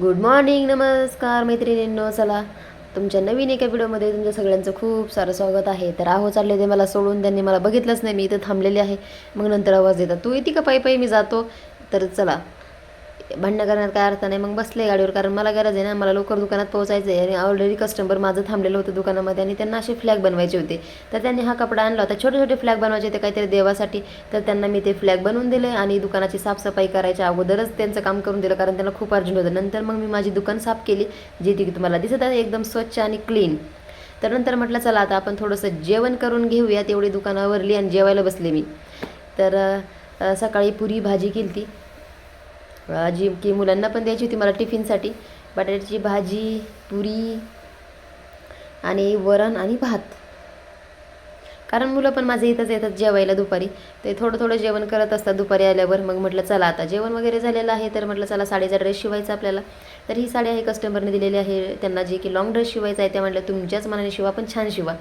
Good morning नमस्कार मैत्रिणींनो. चला तुमच्या नवीन एका व्हिडिओमध्ये तुमच्या सगळ्यांचं खूप सारं स्वागत आहे. तर आहो चालले ते मला सोडून. त्यांनी मला बघितलंच नाही मी इथं थांबलेले आहे. मग नंतर आवाज देतात तू येते का? पायी पायी मी जातो. तर चला भांडणं करण्यात काय अर्थ नाही. मग बसले गाडीवर कारण मला गरज आहे ना मला लवकर दुकानात पोहोचायचं आहे आणि ऑलरेडी कस्टमर माझं थांबलेलं होतं दुकानामध्ये आणि त्यांना असे फ्लॅग बनवायचे होते. तर त्यांनी हा कपडा आणला होता. छोटे छोटे फ्लॅग बनवायचे होते काहीतरी देवासाठी. तर त्यांना मी ते फ्लॅग बनवून दिले आणि दुकानाची साफसफाई करायच्या अगोदरच त्यांचं काम करून दिलं कारण त्यांना खूप अर्जंट होतं. नंतर मग मी माझी दुकान साफ केली जी ती तुम्हाला दिसत आहे एकदम स्वच्छ आणि क्लीन तर नंतर म्हटलं चला आता आपण थोडंसं जेवण करून घेऊया. तेवढी दुकानावरली आणि जेवायला बसले मी. तर सकाळी पुरी भाजी केली ती जी की मुलांना पण द्यायची होती मला टिफिनसाठी. बटाट्याची भाजी पुरी आणि वरण आणि भात. कारण मुलं पण माझे इथंच येतात जेवायला दुपारी. ते थोडं थोडं जेवण करत असतात दुपारी आल्यावर. मग म्हटलं चला आता जेवण वगैरे झालेलं आहे तर म्हटलं चला साडीचा ड्रेस शिवायचा आपल्याला. तर ही साडी आहे कस्टमरने दिलेली आहे. त्यांना जे की लॉंग ड्रेस शिवायचा आहे त्या म्हटलं तुमच्याच मनाने शिवा पण छान शिवा.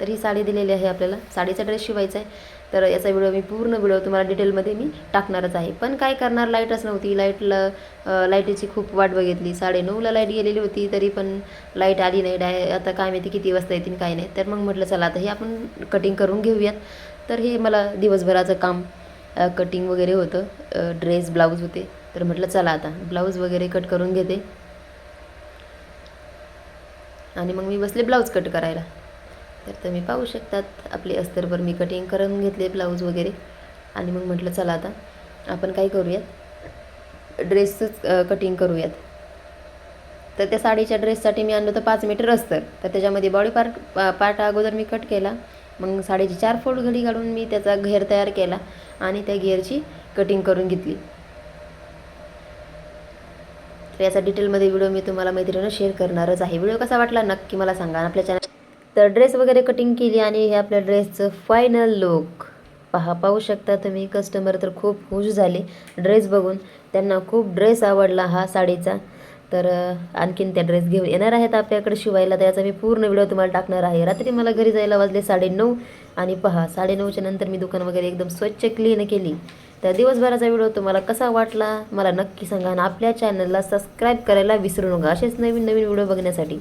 तर ही साडी दिलेली आहे आपल्याला. साडीचा ड्रेस शिवायचा आहे. तर याचा व्हिडिओ मी पूर्ण व्हिडिओ तुम्हाला डिटेलमध्ये मी टाकणारच आहे. पण काय करणार? लाईटच नव्हती. लाईटला लाईटीची खूप वाट बघितली. साडेनऊला लाइट गेलेली होती तरी पण लाइट आली नाही. डाय आता काय माहिती किती वाजता येतील काय नाही. तर मग म्हटलं चला आता हे आपण कटिंग करून घेऊयात. तर हे मला दिवसभराचं काम कटिंग वगैरे होतं. ड्रेस ब्लाऊज होते. तर म्हटलं चला आता. ब्लाऊज वगैरे कट करून घेते. आणि मग मी बसले ब्लाऊज कट करायला. तर तुम्ही पाहू शकतात. आपले अस्तरवर मी कटिंग करून घेतले ब्लाऊज वगैरे. आणि मग म्हटलं चला आता आपण काय करूयात? ड्रेसच कटिंग करूयात. तर त्या साडीच्या ड्रेससाठी मी आणलं होतं पाच मीटर अस्तर. तर त्याच्यामध्ये बॉडी पार्ट पा पार्ट अगोदर मी कट केला. मग साडीची चार फोल्ड घडी काढून मी त्याचा घेर तयार केला आणि त्या घेरची कटिंग करून घेतली. तर याचा डिटेलमध्ये व्हिडिओ मी तुम्हाला मैत्रिणीनं शेअर करणारच आहे. व्हिडिओ कसा वाटला नक्की मला सांगा आपल्या चॅनल तर ड्रेस वगैरे कटिंग केली आणि हे आपल्या ड्रेसचं फायनल लुक पहा पाहू शकता तुम्ही कस्टमर तर खूप खुश झाले. ड्रेस बघून त्यांना खूप ड्रेस आवडला हा साडीचा. तर आणखीन त्या ड्रेस घेऊन येणार आहेत आपल्याकडे शिवायला. त्याचा मी पूर्ण व्हिडिओ तुम्हाला टाकणार आहे. रात्री मला घरी जायला वाजले साडेनऊ. आणि पहा साडेनऊच्या नंतर मी दुकान वगैरे एकदम स्वच्छ क्लीन केली. तर दिवसभराचा व्हिडिओ तुम्हाला कसा वाटला? मला नक्की सांगा. आणि आपल्या चॅनलला सबस्क्राईब करायला विसरू नका. असेच नवीन नवीन व्हिडिओ बघण्यासाठी.